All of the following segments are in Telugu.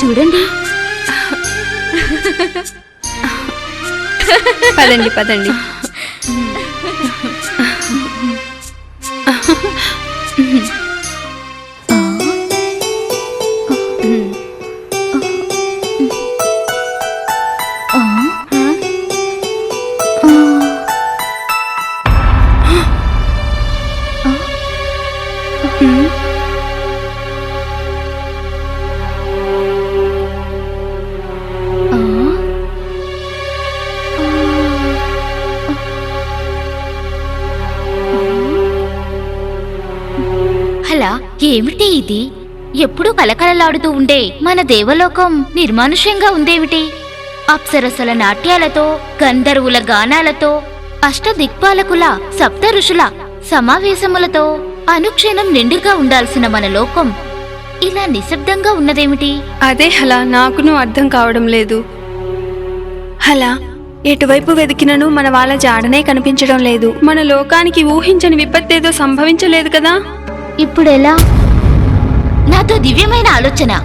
చూడండి పదండి పదండి ఆ? ఇది ఎప్పుడూ కలకలలాడుతూ ఉండే మన దేవలోకం నిర్మానుష్యంగా ఉందేమిటి? అప్సరసల నాట్యాలతో గంధర్వుల గానాలతో అష్టదిక్పాలకుల సప్త ఋషుల సమావేశములతో అనుక్షణం నిండుగా ఉండాల్సిన మన లోకం ఇలా నిశ్శబ్దంగా ఉన్నదేమిటి? అదే హలా నాకును అర్థం కావడం లేదు. హలా ఎటువైపు వెతికినను మన వాళ్ళ జాడనే కనిపించడం లేదు. మన లోకానికి ఊహించని విపత్తేదో సంభవించలేదు కదా? ఇప్పుడెలా? నాతో దివ్యమైన ఆలోచన.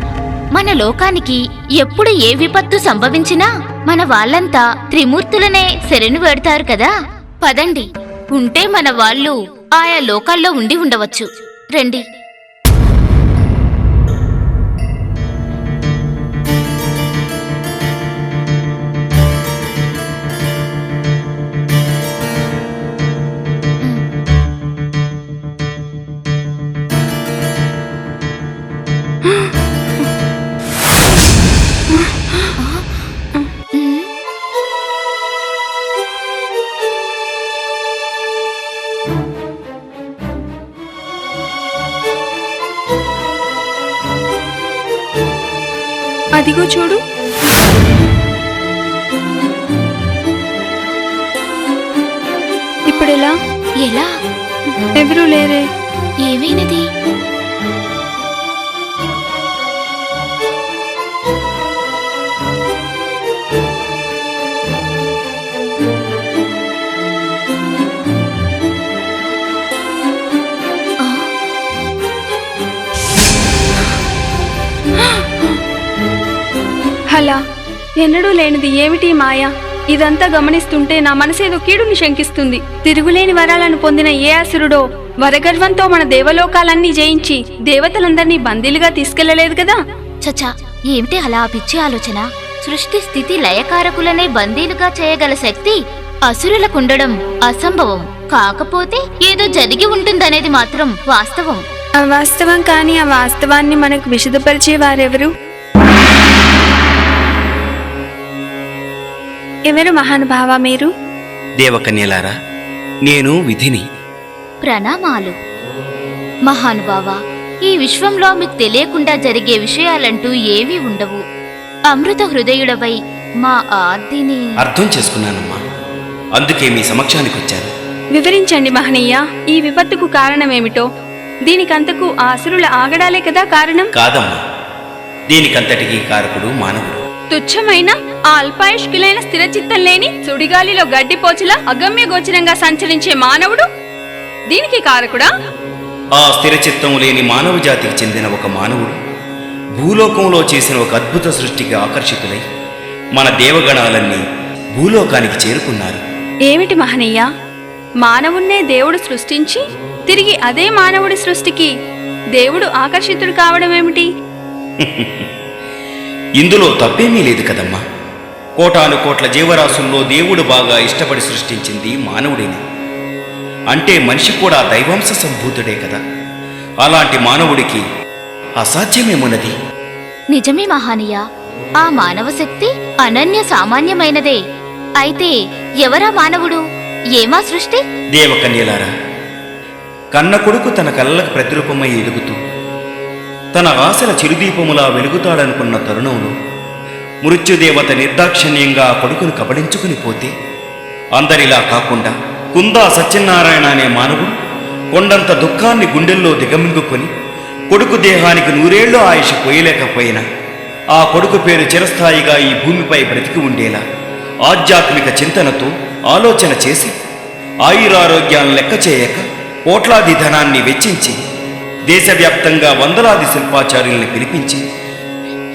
మన లోకానికి ఎప్పుడు ఏ విపత్తు సంభవించినా మన వాళ్ళంతా త్రిమూర్తులనే శరణు పెడతారు కదా? పదండి. ఉంటే మన వాళ్ళు ఆయా లోకాల్లో ఉండి ఉండవచ్చు. రండి. ఎన్నడూ లేనిది ఏమిటి మాయ? ఇదంతా గమనిస్తుంటే నా మనసేదో కీడుని శంకిస్తుంది. తిరుగులేని వరాలను పొందిన ఏ అసురుడో వరగర్వంతో మన దేవలోకాలన్నీ జయించి దేవతలందరినీ బందీలుగా తీసుకెళ్ళలేదు కదా? చచ్చా ఏమిటి అలా పిచ్చి ఆలోచన? సృష్టి స్థితి లయకారకులనే బందీలుగా చేయగల శక్తి అసురులకుండడం అసంభవం. కాకపోతే ఏదో జరిగి ఉంటుందనేది మాత్రం వాస్తవం. అవాస్తవం కాని ఆ వాస్తవాన్ని మనకు విశదపరిచే వారెవరు ఎవరు మహానుభావ మీరు? దేవకన్యలారా నేను విధిని. ప్రణామాలు. మహానుభావ ఈ విశ్వంలో మీకు తెలియకుండా జరిగే విషయాలంటూ ఏవీ ఉండవు. అమృత హృదయుడవై మా ఆర్దిని అర్థం చేసుకున్నానమ్మా. అందుకే మీ సమక్షానికి వచ్చాను వివరించండి మహనీయ ఈ విపత్తుకు కారణమేమిటో? దీనికంతకు ఆ అసురుల ఆగడాలే కదా కారణం? కాదమ్మా. దీనికంతటికీ కారకుడు మానవుడు. తుచ్చమైన ఆ అల్పాయుష్కులైన స్థిరచిత్తం లేని సుడిగాలిలో గడ్డిపోచులా అగమ్య గోచరంగా సంచరించే మానవుడు? దీనికి కారకుడా? ఆ స్థిరచిత్తం లేని మానవ జాతికి చెందిన ఒక మానవుడు భూలోకంలో చేసిన ఒక అద్భుత సృష్టికి ఆకర్షితులై మన దేవగణాలన్నీ భూలోకానికి చేరుకున్నారు. ఏమిటి మహనీయ? మానవుణ్ణే దేవుడు సృష్టించి తిరిగి అదే మానవుడి సృష్టికి దేవుడు ఆకర్షితుడు కావడం ఏమిటి ఇందులో తప్పేమీ లేదు కదమ్మా. కోటాను కోట్ల జీవరాశుల్లో దేవుడు బాగా ఇష్టపడి సృష్టించింది మానవుడిని. అంటే మనిషి కూడా దైవాంశ సంభూతుడే కదా. అలాంటి మానవుడికి అసాధ్యమేమున్నది? నిజమే మహానీయ. ఆ మానవ శక్తి అనన్య సామాన్యమైనదే. అయితే ఎవరా మానవుడు? ఏమా సృష్టి? దేవకన్యలారా కన్న కొడుకు తన కళ్ళకు ప్రతిరూపమై ఎలుగుతూ తన ఆశల చిరుదీపములా వెలుగుతాడనుకున్న తరుణంలో మృత్యుదేవత నిర్దాక్షిణ్యంగా కొడుకును కబడించుకుని పోతే అందరిలా కాకుండా కుందా సత్యనారాయణ అనే మానవుడు కొండంత దుఃఖాన్ని గుండెల్లో దిగమింగుకొని కొడుకు దేహానికి నూరేళ్ళు ఆయుష పోయలేకపోయినా ఆ కొడుకు పేరు చిరస్థాయిగా ఈ భూమిపై బ్రతికి ఉండేలా ఆధ్యాత్మిక చింతనతో ఆలోచన చేసి ఆయురారోగ్యాలను లెక్క చేయక కోట్లాది ధనాన్ని వెచ్చించి దేశవ్యాప్తంగా వందలాది శిల్పాచార్యుల్ని పిలిపించి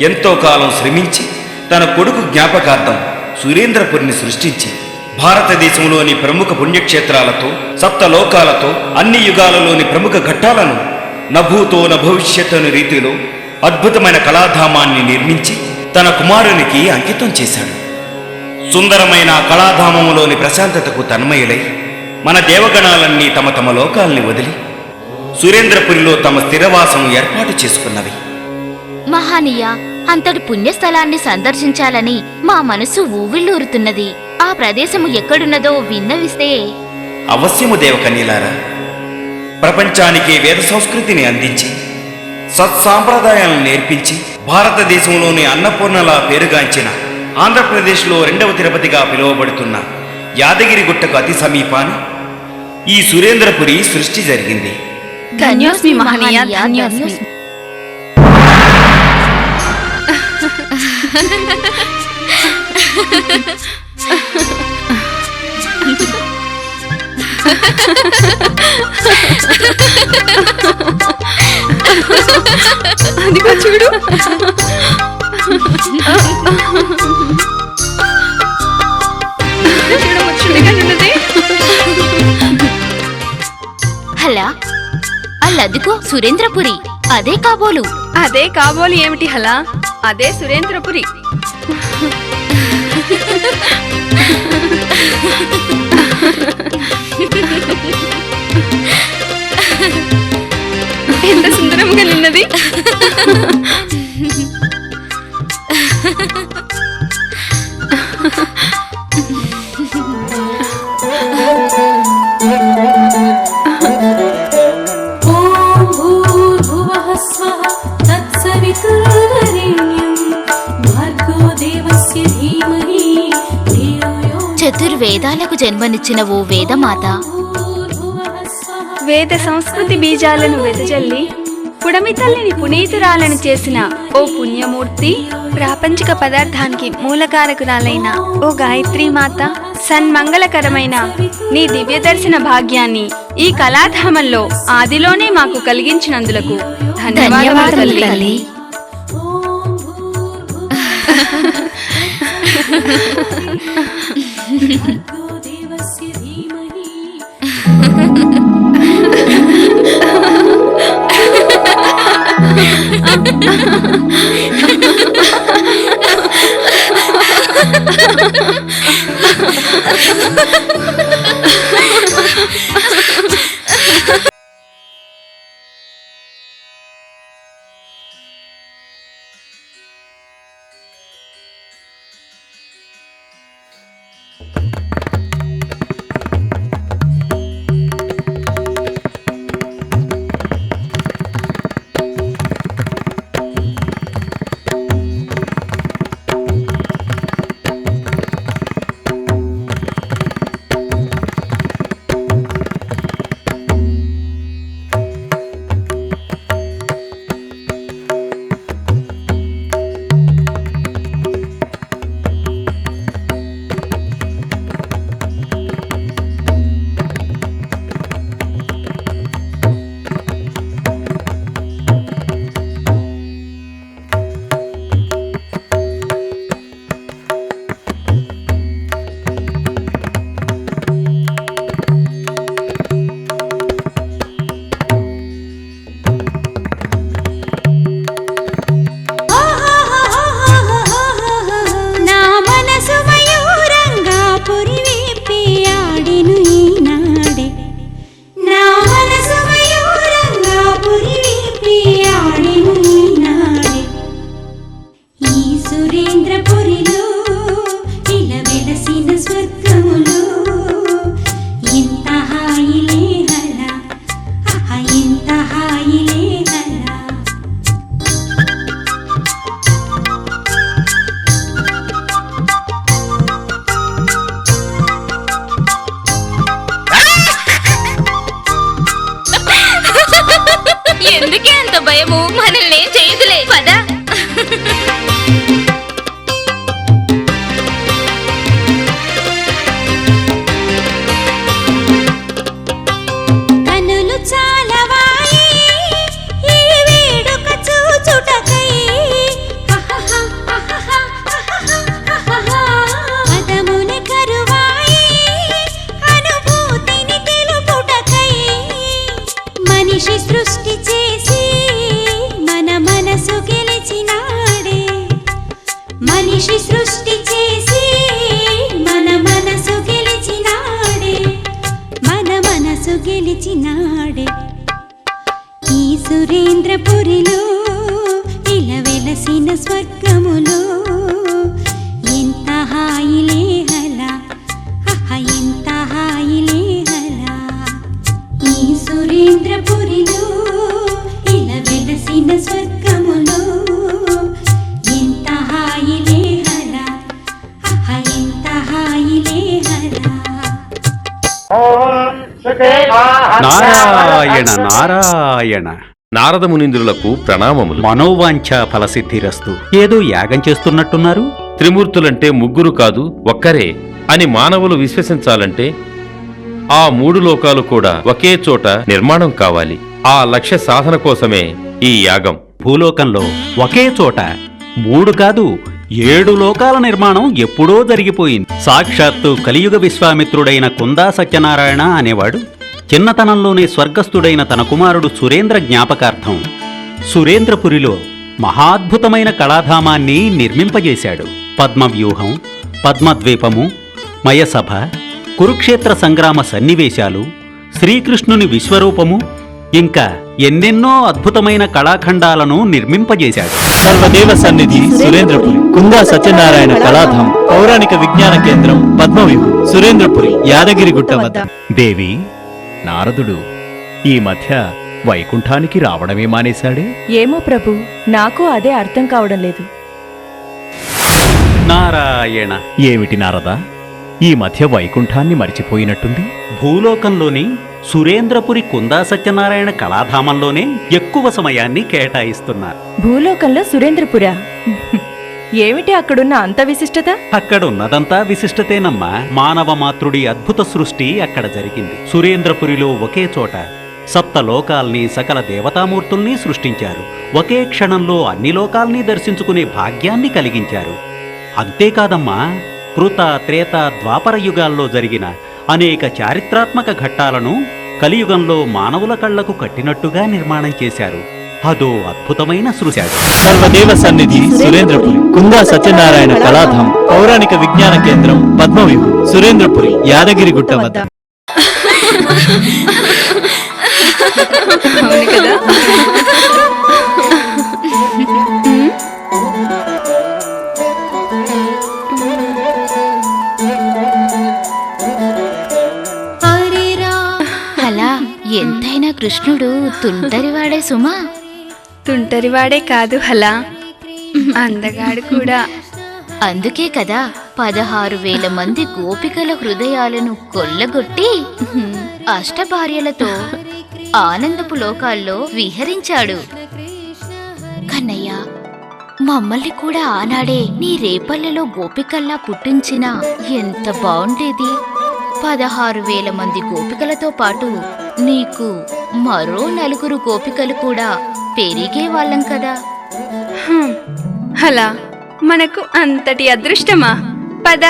ఎంతో కాలం శ్రమించి తన కొడుకు జ్ఞాపకార్థం సురేంద్రపురిని సృష్టించి భారతదేశంలోని ప్రముఖ పుణ్యక్షేత్రాలతో సప్త లోకాలతో అన్ని యుగాలలోని ప్రముఖ ఘట్టాలను నభూతో నభవిష్యత్ రీతిలో అద్భుతమైన కళాధామాన్ని నిర్మించి తన కుమారునికి అంకితం చేశాడు. సుందరమైన కళాధామములోని ప్రశాంతతకు తన్మయులై మన దేవగణాలన్నీ తమ తమ లోకాల్ని వదిలి సురేంద్రపురిలో తమ స్థిరవాసం ఏర్పాటు చేసుకున్నవి. మహానీయ అంతటి పుణ్యస్థలాన్ని సందర్శించాలని మా మనసు ఊవిళ్ళూరుతున్నది. ఆ ప్రదేశము ఎక్కడున్నదో విన్నవిస్తే. అవశ్యము దేవకన్యలారా ప్రపంచానికి వేద సంస్కృతిని అందించి సత్సాంప్రదాయాలను నేర్పించి భారతదేశంలోని అన్నపూర్ణలా పేరుగాంచిన ఆంధ్రప్రదేశ్లో రెండవ తిరుపతిగా పిలువబడుతున్న యాదగిరి గుట్టకు అతి సమీపాన ఈ సురేంద్రపురి సృష్టి జరిగింది. ధన్యోస్మి మహనీయ ధన్యోస్మి. అదిగో చూడు. హలా. అల్లదిగో సురేంద్రపురి. అదే కాబోలు. అదే కాబోలు ఏమిటి హలా? అదే సురేంద్రపురి ఎంత సుందరంగా నిన్నది. ఓం భూర్భువః స్వః తత్సవితుర్ చతుర్వేదాలకు జన్మనిచ్చిన ఓ వేదమాత. వేద సంస్కృతి బీజాలను వెదజల్లి పుడమి తల్లిని పునీతురాలను చేసిన ఓ పుణ్యమూర్తి ప్రాపంచిక పదార్థానికి మూలకారకురాలైన ఓ గాయత్రి మాత సన్మంగళకరమైన నీ దివ్య దర్శన భాగ్యాన్ని ఈ కళాధామంలో ఆదిలోనే మాకు కలిగించినందులకు ధన్యవాదాలు ha ha ha మనసు గెలిచినాడే. ఈ సురేంద్రపురిలో ఇలా వెలసిన స్వర్గములో ఎంత హాయిలే నారాయణ. నారాయణ నారద మునీంద్రులకు ప్రణామములు. మనోవాంఛ ఫలసిద్ధిరస్తు. ఏదో యాగం చేస్తున్నట్టున్నారు? త్రిమూర్తులంటే ముగ్గురు కాదు ఒక్కరే అని మానవులు విశ్వసించాలంటే ఆ మూడు లోకాలు కూడా ఒకే చోట నిర్మాణం కావాలి. ఆ లక్ష్య సాధన కోసమే ఈ యాగం. భూలోకంలో ఒకే చోట మూడు కాదు ఏడు లోకాల నిర్మాణం ఎప్పుడో జరిగిపోయింది. సాక్షాత్తు కలియుగ విశ్వామిత్రుడైన కుందా సత్యనారాయణ అనేవాడు చిన్నతనంలోనే స్వర్గస్థుడైన తన కుమారుడు సురేంద్ర జ్ఞాపకార్థం సురేంద్రపురిలో మహాద్భుతమైన కళాధామాన్ని నిర్మింపజేశాడు. పద్మవ్యూహం పద్మద్వీపము మయసభ కురుక్షేత్ర సంగ్రామ సన్నివేశాలు శ్రీకృష్ణుని విశ్వరూపము ఇంకా ఎన్నెన్నో అద్భుతమైన కళాఖండాలను నిర్మింపజేశాడు. సర్వదేవ సన్నిధి సురేంద్రపురి. కుందా సత్యనారాయణ కళాధాం పౌరాణిక విజ్ఞాన కేంద్రం పద్మవ్యూహం. సురేంద్రపురి యాదగిరిగుట్ట వద్ద. దేవి నారదుడు ఈ మధ్య వైకుంఠానికి రావడమే మానేశాడే? ఏమో ప్రభు నాకు అదే అర్థం కావడం లేదు. నారాయణ. ఏమిటి నారదా? ఈ మధ్య వైకుంఠాన్ని మరిచిపోయినట్టుంది? భూలోకంలోని సురేంద్రపురి కుందా సత్యనారాయణ కళాధామంలోనే ఎక్కువ సమయాన్ని కేటాయిస్తున్నారు. భూలోకంలో సురేంద్రపుర? ఏమిటి అక్కడున్న అంత విశిష్టత? అక్కడున్నదంతా విశిష్టతేనమ్మా. మానవ మాతృడి అద్భుత సృష్టి అక్కడ జరిగింది. సురేంద్రపురిలో ఒకే చోట సప్త లోకాల్ని సకల దేవతామూర్తుల్ని సృష్టించారు. ఒకే క్షణంలో అన్ని లోకాల్ని దర్శించుకునే భాగ్యాన్ని కలిగించారు. అంతేకాదమ్మా కృత త్రేత ద్వాపర యుగాల్లో జరిగిన అనేక చారిత్రాత్మక ఘట్టాలను కలియుగంలో మానవుల కళ్ళకు కట్టినట్టుగా నిర్మాణం చేశారు. అదో అద్భుతమైన సృష్టి సర్వదేవ సన్నిధి సురేంద్రపురి. కుందా సత్యనారాయణ కళాధాం పౌరాణిక విజ్ఞాన కేంద్రం పద్మవ్యూహం. సురేంద్రపురి యాదగిరిగుట్ట వద్ద. అవును కదా? కృష్ణుడు తుంటరివాడే సుమా? తుంటరివాడే కాదు హలా. అందగాడు కూడా. అందుకే కదా పదహారు వేల మంది గోపికల హృదయాలను కొల్లగొట్టి అష్టభార్యలతో ఆనందపు లోకాల్లో విహరించాడు. కన్నయ్య మమ్మల్ని కూడా ఆనాడే నీ రేపల్లెలో గోపికల్లా పుట్టించినా ఎంత బాగుండేది పదహారు వేల మంది గోపికలతో పాటు నీకు మరో నలుగురు గోపికలు కూడా పెరిగే వాళ్ళం కదా. హ్మ్. హలా మనకు అంతటి అదృష్టమా? పద.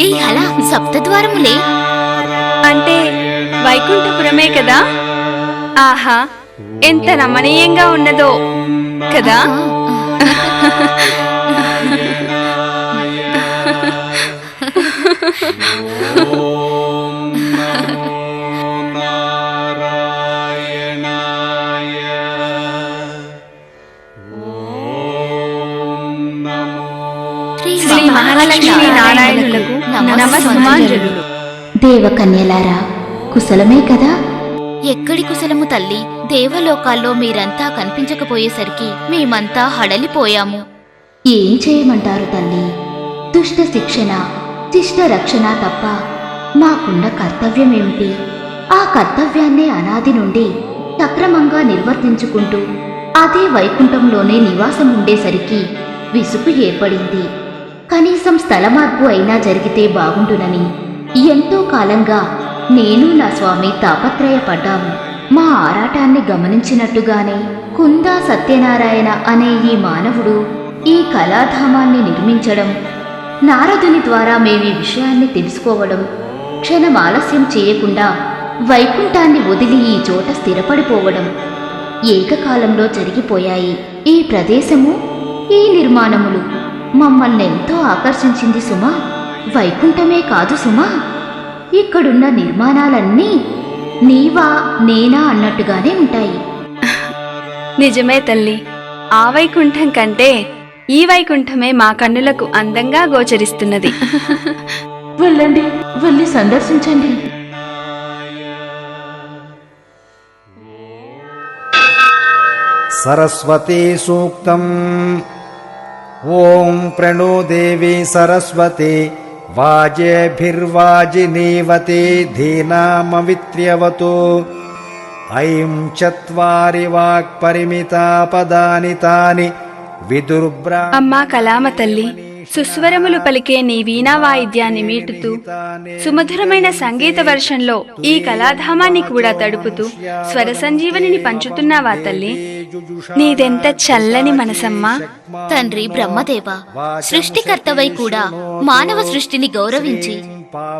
ఈ హల సప్తద్వారములే. అంటే వైకుంఠపురమే కదా? ఆహా ఎంత రమణీయంగా ఉన్నదో కదా? శ్రీ మహాలక్ష్మి నారాయణులకు నమస్సుమాంజలు. దేవకన్యలారా కుశలమే కదా? ఎక్కడి కుశలము తల్లి? దేవలోకాల్లో మీరంతా కనిపించకపోయేసరికి మేమంతా హడలిపోయాము. ఏం చేయమంటారు తల్లి? దుష్ట శిక్షణ శిష్ట రక్షణ తప్ప మాకున్న కర్తవ్యమేమిటి? ఆ కర్తవ్యాన్నే అనాది నుండి సక్రమంగా నిర్వర్తించుకుంటూ అదే వైకుంఠంలోనే నివాసం ఉండేసరికి విసుగు ఏర్పడింది. కనీసం స్థల మార్పు అయినా జరిగితే బాగుండునని ఎంతో కాలంగా నేను నా స్వామి తాపత్రయపడ్డాము. మా ఆరాటాన్ని గమనించినట్టుగానే కుందా సత్యనారాయణ అనే ఈ మానవుడు ఈ కళాధామాన్ని నిర్మించడం నారదుని ద్వారా మేమీ విషయాన్ని తెలుసుకోవడం క్షణం ఆలస్యం చేయకుండా వైకుంఠాన్ని వదిలి ఈ చోట స్థిరపడిపోవడం ఏకకాలంలో జరిగిపోయాయి. ఈ ప్రదేశము ఈ నిర్మాణములు మమ్మల్ని ఎంతో ఆకర్షించింది సుమా. వైకుంఠమే కాదు సుమా. ఇక్కడున్న నిర్మాణాలన్నీ నీవా నేనా అన్నట్టుగానే ఉంటాయి. నిజమే తల్లి. ఆ వైకుంఠం కంటే ఈ వైకుంఠమే మా కన్నులకు అందంగా గోచరిస్తున్నది. వెళ్ళండి వెళ్ళి సందర్శించండి. సరస్వతీ సూక్తం. ఓం ప్రణోదేవి సరస్వతి. వాజేభిర్వాజినీవతి ధీనామవిత్ర్యవతు. ఐం చత్వారి వాక్పరిమితా పదాని తాని అమ్మా కలామ తల్లి సుస్వరములు పలికే నీ వీణా వాయిద్యాన్ని మీటుతూ సుమధురమైన సంగీత వర్షంలో ఈ కళాధామాన్ని కూడా తడుపుతూ స్వర సంజీవనిని పంచుతున్నావా తల్లి? నీదెంత చల్లని మనసమ్మా. తండ్రి బ్రహ్మదేవ సృష్టికర్తవై కూడా మానవ సృష్టిని గౌరవించి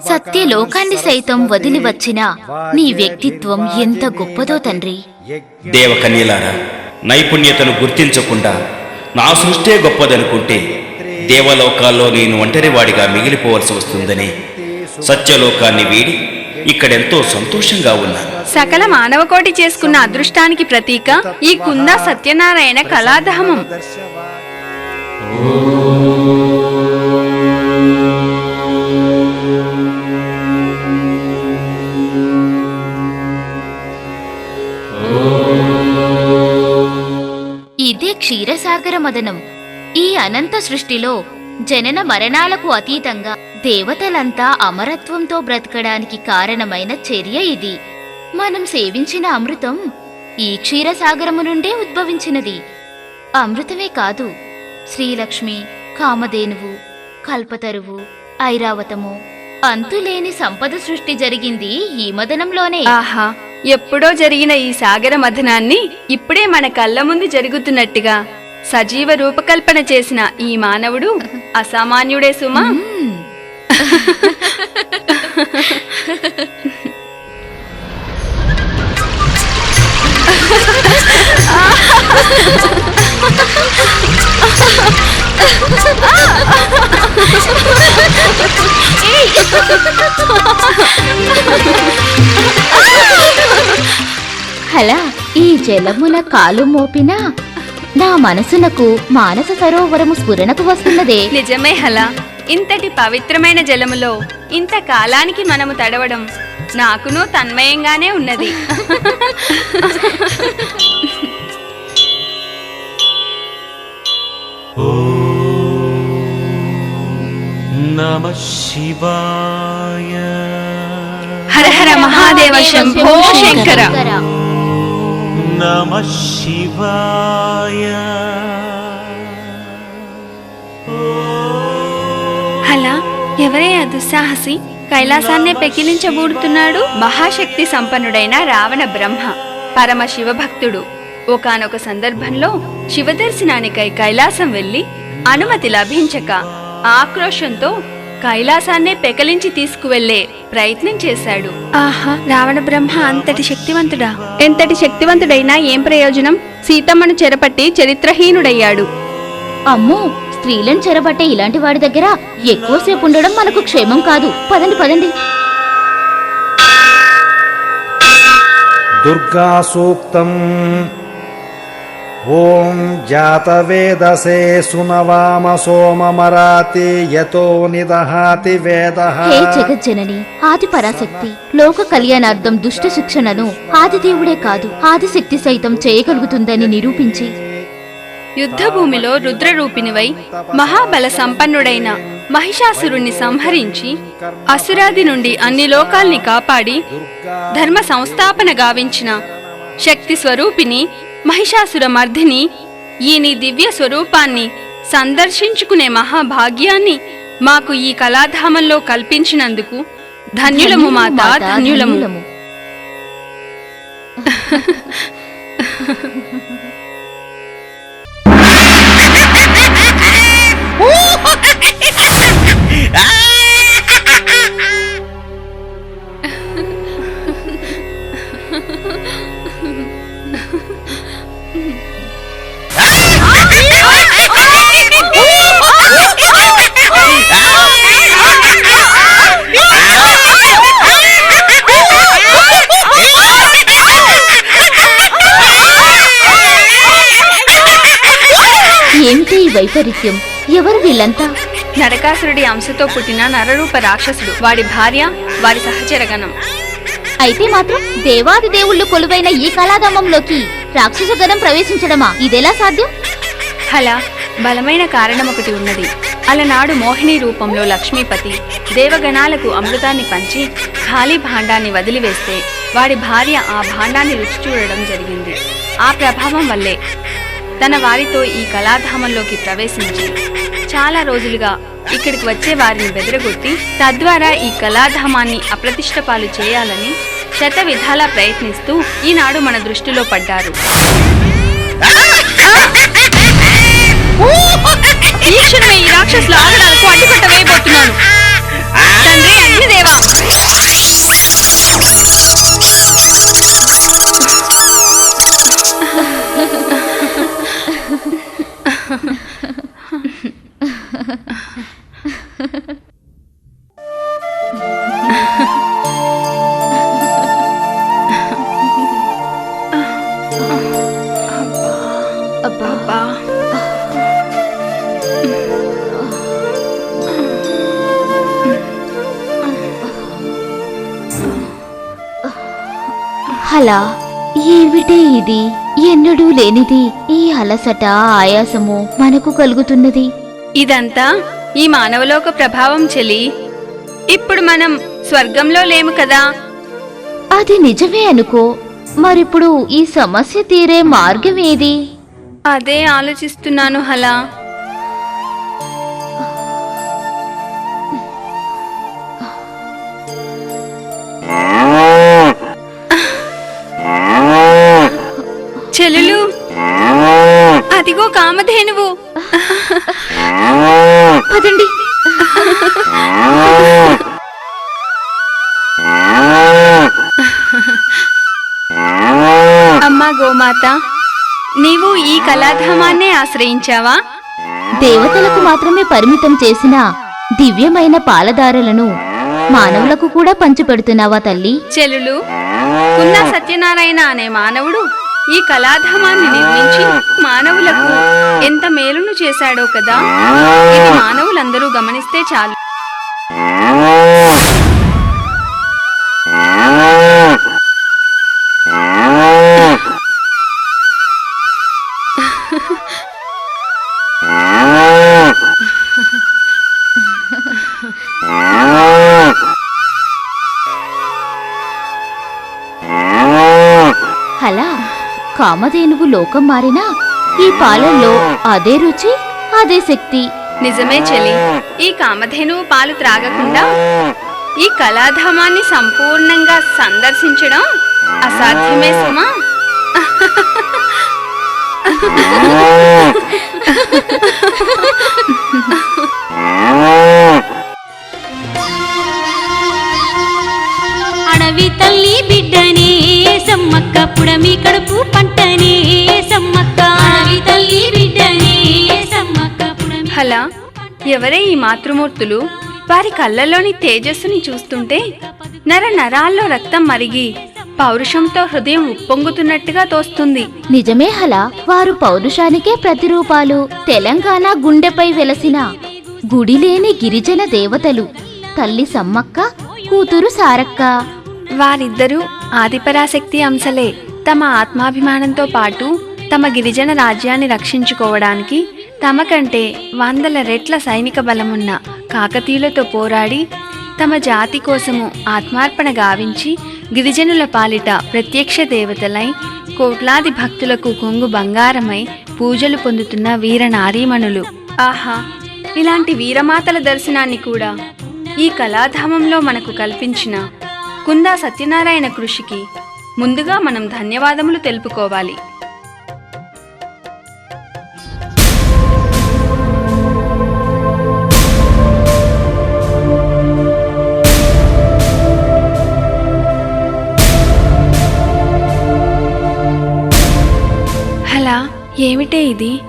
సత్య లోకాన్ని సైతం వదిలి వచ్చిన నీ వ్యక్తిత్వం ఎంత గొప్పదో తండ్రి. దేవకన్యలారా నైపుణ్యతను గుర్తించకుండా నా సృష్టే గొప్పదనుకుంటే దేవలోకాల్లో నేను ఒంటరివాడిగా మిగిలిపోవలసి వస్తుందని సత్యలోకాన్ని వీడి ఇక్కడెంతో సంతోషంగా ఉన్నాను. సకల మానవకోటి చేసుకున్న అదృష్టానికి ప్రతీక ఈ కుంద సత్యనారాయణ కళాధామం. సాగర మదనం ఈ అనంత సృష్టిలో జనన మరణాలకు అతీతంగా దేవతలంతా అమరత్వంతో బ్రతకడానికి కారణమైన చర్య ఇది. మనం సేవించిన అమృతం ఈ క్షీరసాగరము నుండే ఉద్భవించినది. అమృతమే కాదు శ్రీలక్ష్మి కామధేనువు కల్పతరువు ఐరావతము అంతులేని సంపద సృష్టి జరిగింది ఈ మదనంలోనే. ఆహా ఎప్పుడో జరిగిన ఈ సాగర మథనాన్ని ఇప్పుడే మన కళ్ళ ముందు జరుగుతున్నట్టుగా. సజీవ రూపకల్పన చేసిన ఈ మానవుడు అసామాన్యుడే సుమా. హలా ఈ జలమున కాలు మోపిన నా మనసునకు మానస సరోవరము స్ఫురణకు వస్తున్నదే. నిజమే హలా. ఇంతటి పవిత్రమైన జలములో ఇంత కాలానికి మనము తడవడం నాకును తన్మయంగానే ఉన్నది. నమ శివాయ. హర హర మహాదేవ శంభో శంకర. నమ శివాయ హలా ఎవరే ఆ దుస్సాహసి? కైలాసాన్నే పెకిలించబూడుతున్నాడు మహాశక్తి సంపన్నుడైన రావణ బ్రహ్మ పరమ శివభక్తుడు. ఒకానొక సందర్భంలో శివదర్శనానికై కైలాసం వెళ్ళి అనుమతి లభించక ఆక్రోశంతో కైలాసాన్ని పెకలించి తీసుకువెళ్ళే ప్రయత్నం చేశాడు. ఆహా రావణ బ్రహ్మ అంతటి శక్తివంతుడా? ఎంతటి శక్తివంతుడైనా ఏం ప్రయోజనం? సీతమ్మను చెరపట్టి చరిత్రహీనుడయ్యాడు. అమ్మో స్త్రీలను చెరబట్టే ఇలాంటి వాడి దగ్గర ఎక్కువసేపు ఉండడం మనకు క్షేమం కాదు. పదండి పదండి. దుర్గా సూక్తం ॐ जातवेदसे सुनवाम सोममराति यतो निदहाति वेदः హే జగజ్జనని ఆది పరాశక్తి లోక కళ్యాణార్థం దుష్ట శిక్షణను ఆది దేవుడే కాదు ఆది శక్తి సైతం చేయగలుగుతుందని నిరూపించి యుద్ధభూమిలో రుద్రరూపినివై మహాబల సంపన్నుడైన మహిషాసురుణ్ణి సంహరించి అసురాది నుండి అన్ని లోకాల్ని కాపాడి ధర్మ సంస్థాపన గావించిన శక్తి స్వరూపిణి మహిషాసుర మర్దిని ఈ నీ దివ్య స్వరూపాన్ని సందర్శించుకునే మహాభాగ్యాన్ని మాకు ఈ కళాధామంలో కల్పించినందుకు ధన్యులము మాతా, ధన్యులము. ఏమిటి ఈ వైపరీత్యం. ఎవరు వీళ్ళంతా? నరకాసురుడి అంశతో పుట్టిన నరరూప రాక్షసుడు. వాడి భార్య వారి సహచరగణం. అయితే మాత్రం దేవాది దేవుళ్ళు కొలువైన ఈ కళాధామంలోకి రాక్షస గణం ప్రవేశించడమా? ఇదెలా సాధ్యం? హలా బలమైన కారణం ఒకటి ఉన్నది. అలనాడు మోహిని రూపంలో లక్ష్మీపతి దేవగణాలకు అమృతాన్ని పంచి ఖాళీ భాండాన్ని వదిలివేస్తే వాడి భార్య ఆ భాండాన్ని రుచి చూడడం జరిగింది. ఆ ప్రభావం వల్లే తన వారితో ఈ కళాధామంలోకి ప్రవేశించి చాలా రోజులుగా ఇక్కడికి వచ్చే వారిని బెదరగొట్టి తద్వారా ఈ కళాధామాన్ని అప్రతిష్టపాలు చేయాలని శత విధాలా ప్రయత్నిస్తూ ఈనాడు మన దృష్టిలో పడ్డారు. ఈ క్షణమే ఈ రాక్షసుల ఆగడాలకు అడ్డుకట్ట వేయబోతున్నాను తండ్రి అగ్నిదేవా. అబ్బా. అలా ఏమిటి ఇది? ఎన్నడూ లేనిది ఈ అలసట ఆయాసము మనకు కలుగుతున్నది. ఇదంతా ఈ మానవలోక ప్రభావం చెలి. ఇప్పుడు మనం స్వర్గంలో లేము కదా? అది నిజమే అనుకో. మరిప్పుడు ఈ సమస్య తీరే మార్గం ఏది? అదే ఆలోచిస్తున్నాను హలా. చెల్లెలు అదిగో కామధేనువు. పదండి. అమ్మా గోమాత. నీవు ఈ కళాధామాన్నే ఆశ్రయించావా? దేవతలకు మాత్రమే పరిమితం చేసిన దివ్యమైన పాలదారులను మానవులకు కూడా పంచిపెడుతున్నావా తల్లి? చెలులు పున్నా సత్యనారాయణ అనే మానవుడు ఈ కళాధామాన్ని నిర్మించి మానవులకు ఎంత మేలును చేశాడో కదా? ఇది మానవులందరూ గమనిస్తే చాలు. కామధేనువు లోకం మారినా ఈ పాలల్లో అదే రుచి అదే శక్తి. నిజమే చెలి. ఈ కామధేనువు పాలు త్రాగకుండా ఈ కళాధామాన్ని సంపూర్ణంగా సందర్శించడం అసాధ్యమే సుమా. అడవి తల్లి బిడ్డనే సమ్మక్క పుడమి కడుపు పంటనే సమ్మక్క అడవి తల్లి బిడ్డనే సమ్మక్క పుడమి హలా ఎవరే ఈ మాతృమూర్తులు? వారి కళ్ళలోని తేజస్సుని చూస్తుంటే నర నరాల్లో రక్తం మరిగి పౌరుషంతో హృదయం ఉప్పొంగుతున్నట్టుగా తోస్తుంది. నిజమే హలా వారు పౌరుషానికే ప్రతిరూపాలు. తెలంగాణ గుండెపై వెలసిన గుడిలేని గిరిజన దేవతలు. తల్లి సమ్మక్క కూతురు సారక్క. వారిద్దరూ ఆదిపరాశక్తి అంశలే. తమ ఆత్మాభిమానంతో పాటు తమ గిరిజన రాజ్యాన్ని రక్షించుకోవడానికి తమ కంటే వందల రెట్ల సైనిక బలమున్న కాకతీయులతో పోరాడి తమ జాతి కోసము ఆత్మార్పణ గావించి గిరిజనుల పాలిట ప్రత్యక్ష దేవతలై కోట్లాది భక్తులకు కొంగు బంగారమై పూజలు పొందుతున్న వీర నారీమణులు ఆహా! ఇలాంటి వీరమాతల దర్శనాన్ని కూడా ఈ కళాధామంలో మనకు కల్పించిన కుందా సత్యనారాయణ కృషికి ముందుగా మనం ధన్యవాదములు తెలుపుకోవాలి. హలా ఏమిటే ఇది?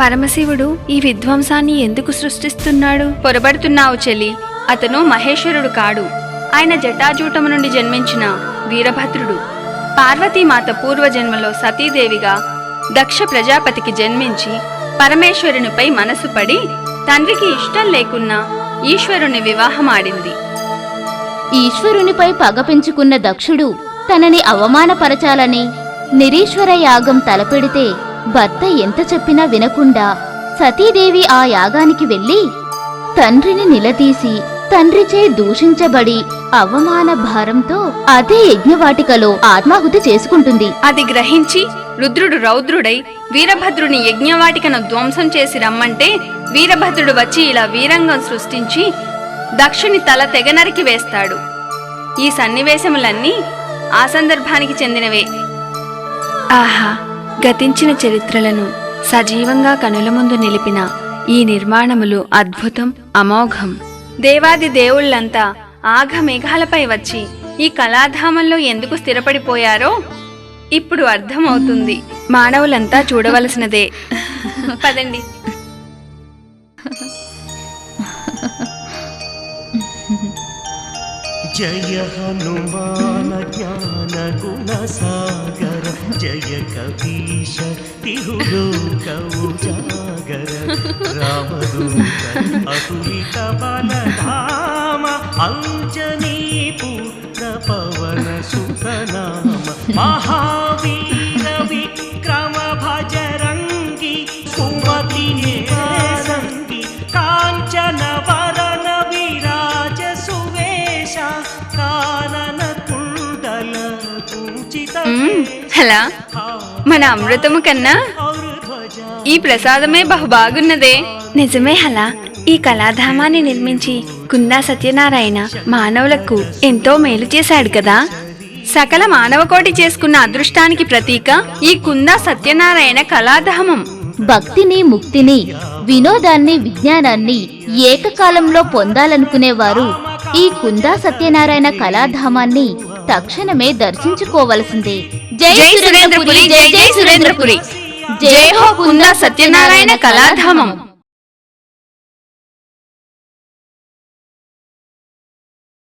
పరమశివుడు ఈ విధ్వంసాన్ని ఎందుకు సృష్టిస్తున్నాడు? పొరబడుతున్నావు చెలి అతను మహేశ్వరుడు కాడు. ఆయన జటాజూటము నుండి జన్మించిన వీరభద్రుడు. పార్వతీమాత పూర్వజన్మలో సతీదేవిగా దక్ష ప్రజాపతికి జన్మించి పరమేశ్వరునిపై మనసు పడి తండ్రికి ఇష్టం లేకున్నా ఈశ్వరుని వివాహమాడింది. ఈశ్వరునిపై పగ పెంచుకున్న దక్షుడు తనని అవమానపరచాలని నిరీశ్వర యాగం తలపెడితే భర్త ఎంత చెప్పినా వినకుండా సతీదేవి ఆ యాగానికి వెళ్ళి తండ్రిని నిలదీసి తండ్రిచే దూషించబడి అవమాన భారంతో అదే యజ్ఞవాటికలో ఆత్మాహుతి చేసుకుంటుంది. అది గ్రహించి రుద్రుడు రౌద్రుడై వీరభద్రుని యజ్ఞవాటికను ధ్వంసం చేసి రమ్మంటే వీరభద్రుడు వచ్చి ఇలా వీరంగం సృష్టించి దక్షుని తల తెగ నరికి వేస్తాడు. ఈ సన్నివేశములన్నీ ఆ సందర్భానికి చెందినవే. ఆహా గతించిన చరిత్రలను సజీవంగా కనుల ముందు నిలిపిన ఈ నిర్మాణములు అద్భుతం అమోఘం. దేవాది దేవుళ్ళంతా ఆఘమేఘాలపై వచ్చి ఈ కళాధామంలో ఎందుకు స్థిరపడిపోయారో ఇప్పుడు అర్థమవుతుంది. మానవులంతా చూడవలసినదే. పదండి. జయ హనుమాన జ్ఞాన గుణ సాగర జయ కవీశ తిరులోక ఉజాగర రామదూత అతులిత బలధామ అంజనీ పుత్ర పవన సుతనామ మహావీ అలా మన అమృతము కన్నా ఈ ప్రసాదమే బహు బాగున్నదే నిజమే హలా ఈ కళాధామాన్ని నిర్మించి కుందా సత్యనారాయణ మానవులకు ఎంతో మేలు చేశాడు కదా. సకల మానవకోటి చేసుకున్న అదృష్టానికి ప్రతీక ఈ కుందా సత్యనారాయణ కళాధామం. భక్తిని ముక్తిని వినోదాన్ని విజ్ఞానాన్ని ఏకకాలంలో పొందాలనుకునేవారు ఈ కుందా సత్యనారాయణ కళాధామాన్ని తక్షణమే దర్శించుకోవలసిందే. జై సురేంద్రపురి జై జై సురేంద్రపురి. జై హో కుందా సత్యనారాయణ కళాధామం.